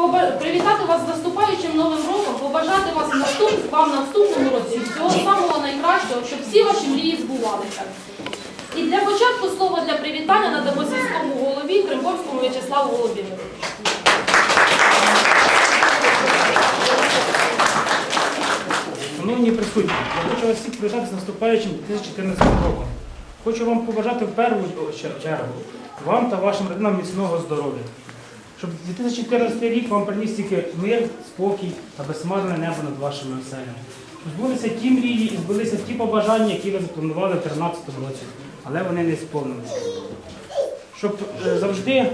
Привітати вас з наступаючим новим роком, побажати вас наступ, вам на наступному році всього самого найкращого, щоб всі ваші мрії збувалися. І для початку слово для привітання надамо сільському голові Кримковському В'ячеславу Володимировичу. Шановні присутні, я хочу вас всіх привітати з наступаючим 2014 роком. Хочу вам побажати в першу чергу вам та вашим родинам міцного здоров'я. Щоб 2014 рік вам приніс тільки мир, спокій та безсмарне небо над вашими оселями. Збулися ті мрії і збулися ті побажання, які ви запланували в 2013 році, але вони не сповнилися. Щоб е, завжди е,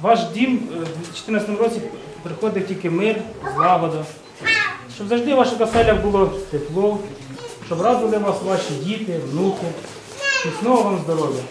ваш дім е, в 2014 році приходив тільки мир, злагода. Щоб завжди в ваших оселях було тепло, щоб радували вас ваші діти, внуки. Міцного вам здоров'я.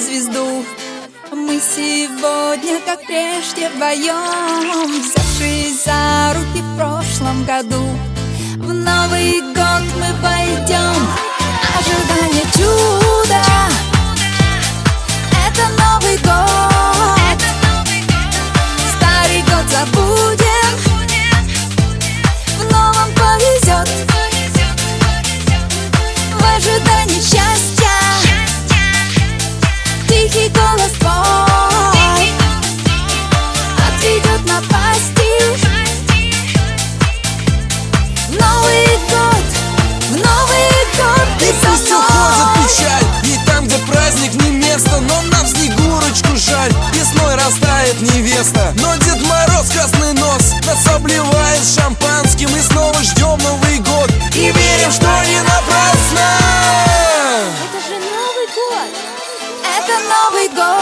Звезду. Мы сегодня, как прежде, вдвоем Взявшись за руки в прошлом году. В Новый год мы пойдем. Ожидание чуда Это Новый год жаль Весной растает невеста. Но Дед Мороз красный нос Нас обливает шампанским. И снова ждем Новый год И верим, что не напрасно. Это же Новый год. Это Новый год.